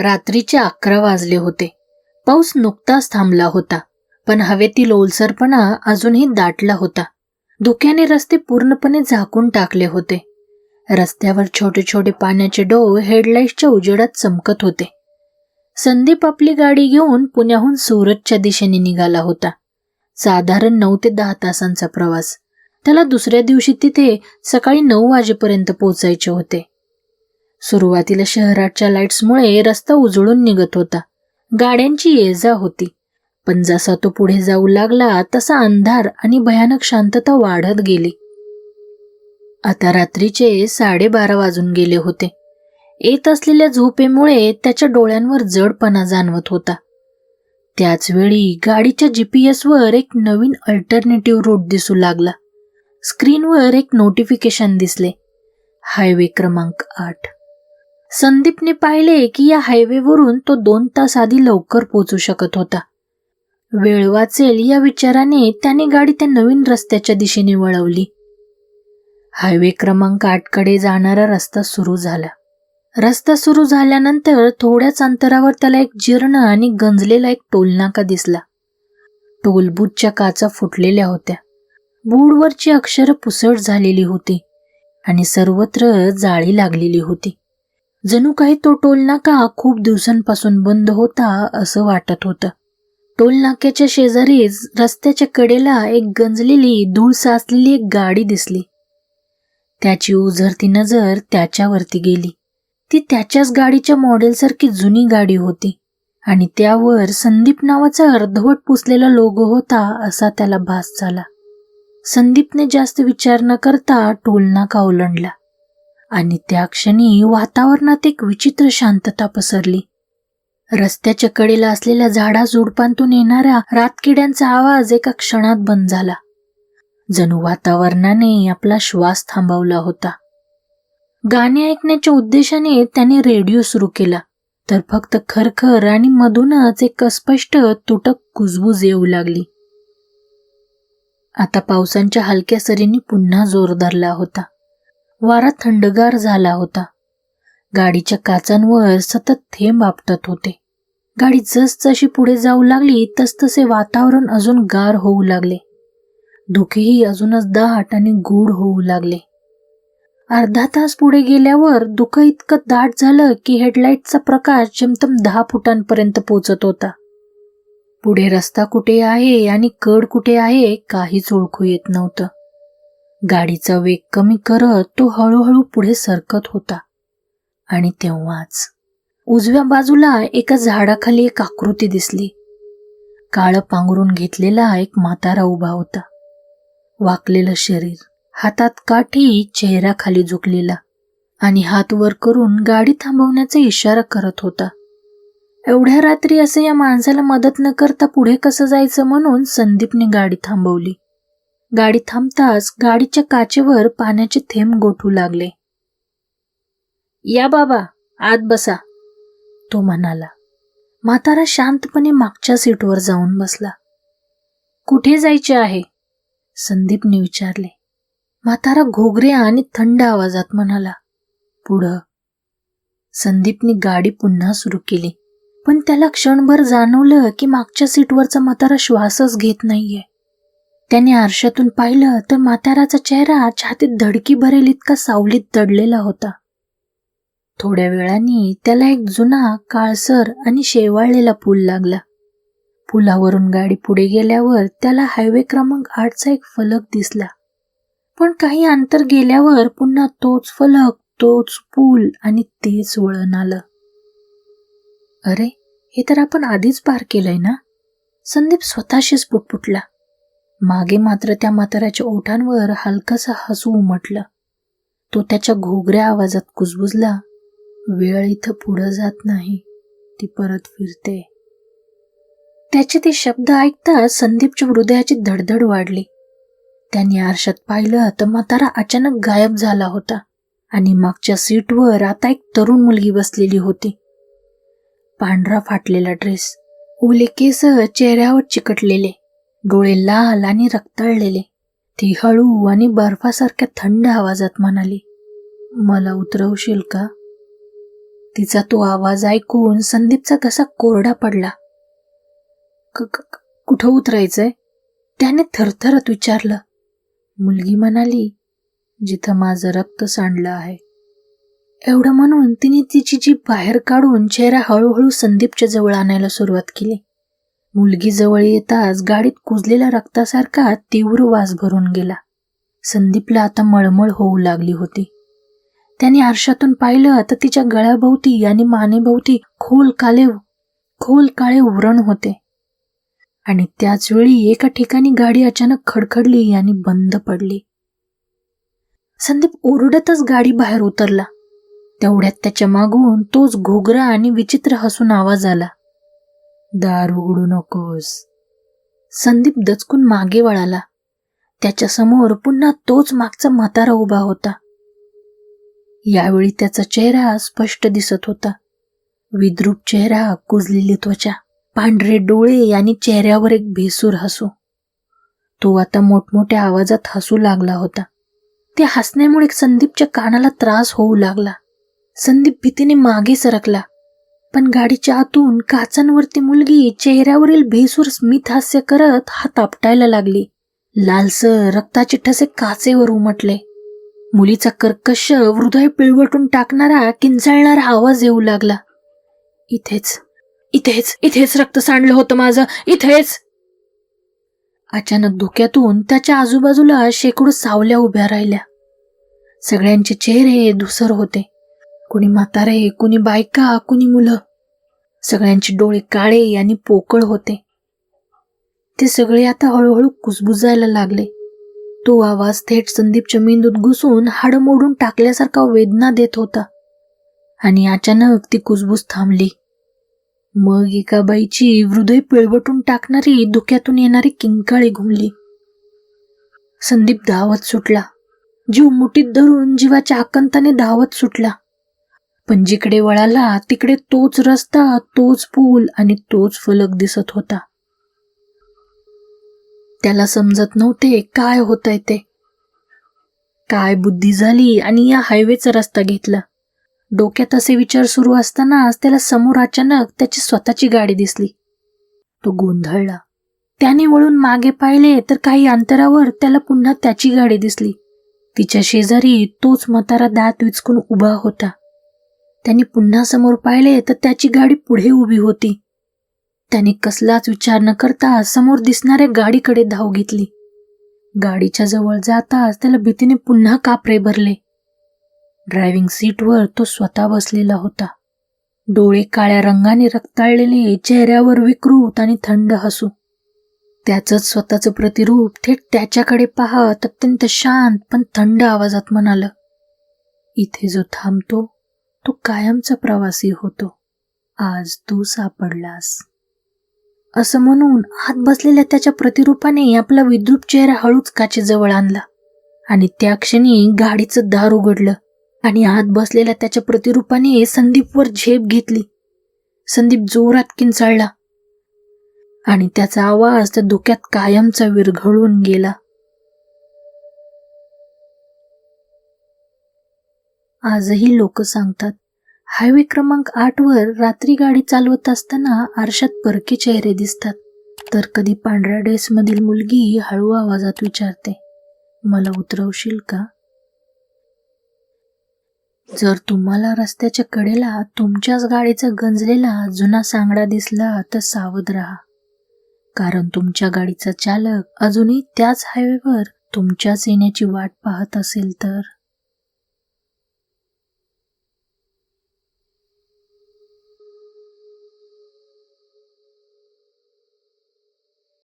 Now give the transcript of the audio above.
रात्रीचे अकरा वाजले होते. पाऊस नुकताच थांबला होता पण हवेतील ओलसरपणा अजूनही दाटला होता. धुक्याने रस्ते पूर्णपणे झाकून टाकले होते. रस्त्यावर छोटे छोटे पाण्याचे डो हेडलाईटच्या उजेडात चमकत होते. संदीप आपली गाडी घेऊन पुण्याहून सुरतच्या दिशेने निघाला होता. साधारण नऊ ते दहा तासांचा प्रवास. त्याला दुसऱ्या दिवशी तिथे सकाळी नऊ वाजेपर्यंत पोहोचायचे होते. सुरुवातीला शहराच्या लाईट्समुळे रस्ता उजळून निघत होता. गाड्यांची ये जा होती. पण जसा तो पुढे जाऊ लागला तसा अंधार आणि भयानक शांतता वाढत गेली. आता रात्रीचे साडेबारा वाजून गेले होते. येत असलेल्या झोपेमुळे त्याच्या डोळ्यांवर जडपणा जाणवत होता. त्याच वेळी गाडीच्या जीपीएसवर एक नवीन अल्टरनेटिव्ह रूट दिसू लागला. स्क्रीनवर एक नोटिफिकेशन दिसले. हायवे क्रमांक आठ. संदीपने पाहिले की या हायवेवरून तो दोन तास आधी लवकर पोचू शकत होता. वेळ वाचेल या विचाराने त्याने गाडी त्या नवीन रस्त्याच्या दिशेने वळवली. हायवे क्रमांक आठकडे जाणारा रस्ता सुरू झाला. रस्ता सुरू झाल्यानंतर थोड्याच अंतरावर त्याला एक जीर्ण आणि गंजलेला एक टोलनाका दिसला. टोलबूथच्या काचा फुटलेल्या होत्या. बूडवरची अक्षरं पुसट झालेली होती आणि सर्वत्र जाळी लागलेली होती. जणू काही तो टोलनाका खूप दिवसांपासून बंद होता असं वाटत होतं. टोलनाक्याच्या शेजारीच रस्त्याच्या कडेला एक गंजलेली धूळ साचलेली एक गाडी दिसली. त्याची उझरती नजर त्याच्यावरती गेली. ती त्याच्याच गाडीच्या मॉडेलसारखी जुनी गाडी होती आणि त्यावर संदीप नावाचा अर्धवट पुसलेला लोगो होता असा त्याला भास झाला. संदीपने जास्त विचार न करता टोलनाका ओलांडला. आणि त्या क्षणी वातावरणात एक विचित्र शांतता पसरली. रस्त्याच्या कडेला असलेल्या झाडा झुडपांतून येणाऱ्या रातकिड्यांचा आवाज एका क्षणात बंद झाला. जणू वातावरणाने आपला श्वास थांबवला होता. गाणे ऐकण्याच्या उद्देशाने त्याने रेडिओ सुरू केला तर फक्त खरखर आणि मधूनच एक अस्पष्ट तुटक कुजबूज येऊ लागली. आता पावसांच्या हलक्या सरींनी पुन्हा जोर धरला होता. वारा थंडगार झाला होता. गाडीच्या काचांवर सतत थेंब आपटत होते. गाडी जसजशी पुढे जाऊ लागली तसतसे वातावरण अजून गार होऊ लागले. धुकेही अजूनच दाट आणि गूढ होऊ लागले. अर्धा तास पुढे गेल्यावर धुक इतकं दाट झालं की हेडलाईटचा प्रकाश जमतम दहा फुटांपर्यंत पोचत होता. पुढे रस्ता कुठे आहे आणि कड कुठे आहे काहीच ओळखू येत नव्हतं. गाडीचा वेग कमी करत तो हळूहळू पुढे सरकत होता. आणि तेव्हाच उजव्या बाजूला एका झाडाखाली एक आकृती दिसली. काळं पांघरून घेतलेला एक म्हातारा उभा होता. वाकलेलं शरीर हातात काठी चेहरा खाली झुकलेला आणि हात वर करून गाडी थांबवण्याचा इशारा करत होता. एवढ्या रात्री असं या माणसाला मदत न करता पुढे कसं जायचं? म्हणून संदीपने गाडी थांबवली. गाडी थांबताच गाडीच्या काचेवर पाण्याचे थेंब गोठू लागले. या बाबा आत बसा तो म्हणाला. म्हातारा शांतपणे मागच्या सीटवर जाऊन बसला. कुठे जायचे आहे? संदीपने विचारले. म्हातारा घोगऱ्या आणि थंड आवाजात म्हणाला. पुढं. संदीपने गाडी पुन्हा सुरू केली. पण त्याला क्षणभर जाणवलं की मागच्या सीटवरचा म्हातारा श्वासच घेत नाहीये. त्याने आरशातून पाहिलं तर म्हाताराचा चेहरा छातीत धडकी भरेल इतका सावलीत दडलेला होता. थोड्या वेळाने त्याला एक जुना काळसर आणि शेवाळलेला पूल लागला. पुलावरून गाडी पुढे गेल्यावर त्याला हायवे क्रमांक आठचा एक फलक दिसला. पण काही अंतर गेल्यावर पुन्हा तोच फलक तोच पूल आणि तेच वळण आलं. अरे हे तर आपण आधीच पार केलंय ना? संदीप स्वतःशीच पुटपुटला. मागे मात्र त्या म्हाताऱ्याच्या ओठांवर हलकासा हसू उमटलं. तो त्याच्या घोगऱ्या आवाजात कुजबुजला वेळ इथं पुढं जात नाही ती परत फिरते. त्याचे ते शब्द ऐकता संदीपच्या हृदयाची धडधड वाढली. त्याने आरशात पाहिलं तर म्हातारा अचानक गायब झाला होता आणि मागच्या सीटवर आता एक तरुण मुलगी बसलेली होती. पांढरा फाटलेला ड्रेस ओले केस चेहऱ्यावर चिकटलेले. डोळे लाल आणि रक्तळलेले. ती हळू आणि बर्फासारख्या थंड आवाजात म्हणाली मला उतरवशील का? तिचा तो आवाज ऐकून संदीपचा कसा कोरडा पडला. कुठं उतरायचंय? त्याने थरथरत विचारलं. मुलगी म्हणाली जिथं माझं रक्त सांडलं आहे. एवढं म्हणून तिने तिची जीभ बाहेर काढून चेहरा हळूहळू संदीपच्या जवळ आणायला सुरुवात केली. मुलगी जवळ येताच गाडीत कुजलेल्या रक्तासारखा तीव्र वास भरून गेला. संदीपला आता मळमळ होऊ लागली होती. त्याने आरशातून पाहिलं तर तिच्या गळ्याभोवती आणि मानेभोवती खोल काले खोल काळे उरण होते. आणि त्याच वेळी एका ठिकाणी गाडी अचानक खडखडली आणि बंद पडली. संदीप ओरडतच गाडी बाहेर उतरला. तेवढ्यात त्याच्या मागून तोच घोगरा आणि विचित्र हसून आवाज आला. दार उघडू नकोस. संदीप दचकून मागे वळाला. त्याच्यासमोर पुन्हा तोच मागचा म्हातारा उभा होता. यावेळी त्याचा चेहरा स्पष्ट दिसत होता. विद्रूप चेहरा कुजलेली त्वचा पांढरे डोळे आणि चेहऱ्यावर एक भेसूर हसू. तो आता मोठमोठ्या आवाजात हसू लागला होता. त्या हसण्यामुळे संदीपच्या कानाला त्रास होऊ लागला. संदीप भीतीने मागे सरकला. पण गाडीच्या आतून काचांवरती मुलगी चेहऱ्यावरील भेसूर स्मित हास्य करत हात आपटायला लागली. लालसर रक्ताचे ठसे काचेवर उमटले. मुलीचा कर्कश हृदय पिळवटून टाकणारा किंचाळणारा आवाज येऊ लागला. इथेच इथेच इथेच रक्त सांडलं होतं माझं इथेच. अचानक धुक्यातून त्याच्या आजूबाजूला शेकडो सावल्या उभ्या राहिल्या. सगळ्यांचे चेहरे धुसर होते. कुणी म्हातारे कुणी बायका कुणी मुलं. सगळ्यांचे डोळे काळे आणि पोकळ होते. ते सगळे आता हळूहळू कुजबुजायला लागले. तो आवाज थेट संदीपच्या मेंदूत घुसून हाड मोडून टाकल्यासारखा वेदना देत होता. आणि अचानक ती कुजबूज थांबली. मग एका बाईची हृदय पिळवटून टाकणारी धुक्यातून येणारी किंकाळी घुमली. संदीप धावत सुटला. जीव मुठीत धरून जीवाच्या आकंताने धावत सुटला. पण जिकडे वळाला तिकडे तोच रस्ता तोच पूल आणि तोच फलक दिसत होता. त्याला समजत नव्हते काय होतंय ते. काय बुद्धी झाली आणि या हायवेचा रस्ता घेतला. डोक्यात असे विचार सुरू असतानाच त्याला समोर अचानक त्याची स्वतःची गाडी दिसली. तो गोंधळला. त्याने वळून मागे पाहिले तर काही अंतरावर त्याला पुन्हा त्याची गाडी दिसली. तिच्या शेजारी तोच म्हातारा दात विचकून उभा होता. त्यांनी पुन्हा समोर पाहिले तर त्याची गाडी पुढे उभी होती. त्याने कसलाच विचार न करता समोर दिसणाऱ्या गाडीकडे धाव घेतली. गाडीच्या जवळ जाताच त्याला भीतीने पुन्हा कापरे भरले. ड्रायव्हिंग सीटवर तो स्वतः बसलेला होता. डोळे काळ्या रंगाने रक्ताळलेले चेहऱ्यावर विकृत आणि थंड हसू. त्याचंच स्वतःचं प्रतिरूप थेट त्याच्याकडे पाहत अत्यंत शांत पण थंड आवाजात म्हणाल इथे जो थांबतो तो कायमचा प्रवासी होतो. आज तू सापडलास. असं म्हणून आत बसलेल्या त्याच्या प्रतिरूपाने आपला विद्रूप चेहरा हळूच काचेजवळ आणला. आणि त्या क्षणी गाडीचं दार उघडलं आणि आत बसलेल्या त्याच्या प्रतिरूपाने संदीपवर झेप घेतली. संदीप जोरात किंचाळला आणि त्याचा आवाज त्या धुक्यात कायमचा विरघळून गेला. आजही लोक सांगतात हायवे क्रमांक आठ वर रात्री गाडी चालवत असताना आरशात परके चेहरे दिसतात. तर कधी पांढऱ्या ड्रेसमधील मुलगी हळू आवाजात विचारते मला उतरवशील का? जर तुम्हाला रस्त्याच्या कडेला तुमच्याच गाडीचा गंजलेला जुना सांगडा दिसला तर सावध राहा. कारण तुमच्या गाडीचा चालक अजूनही त्याच हायवेवर तुमच्याच येण्याची वाट पाहत असेल तर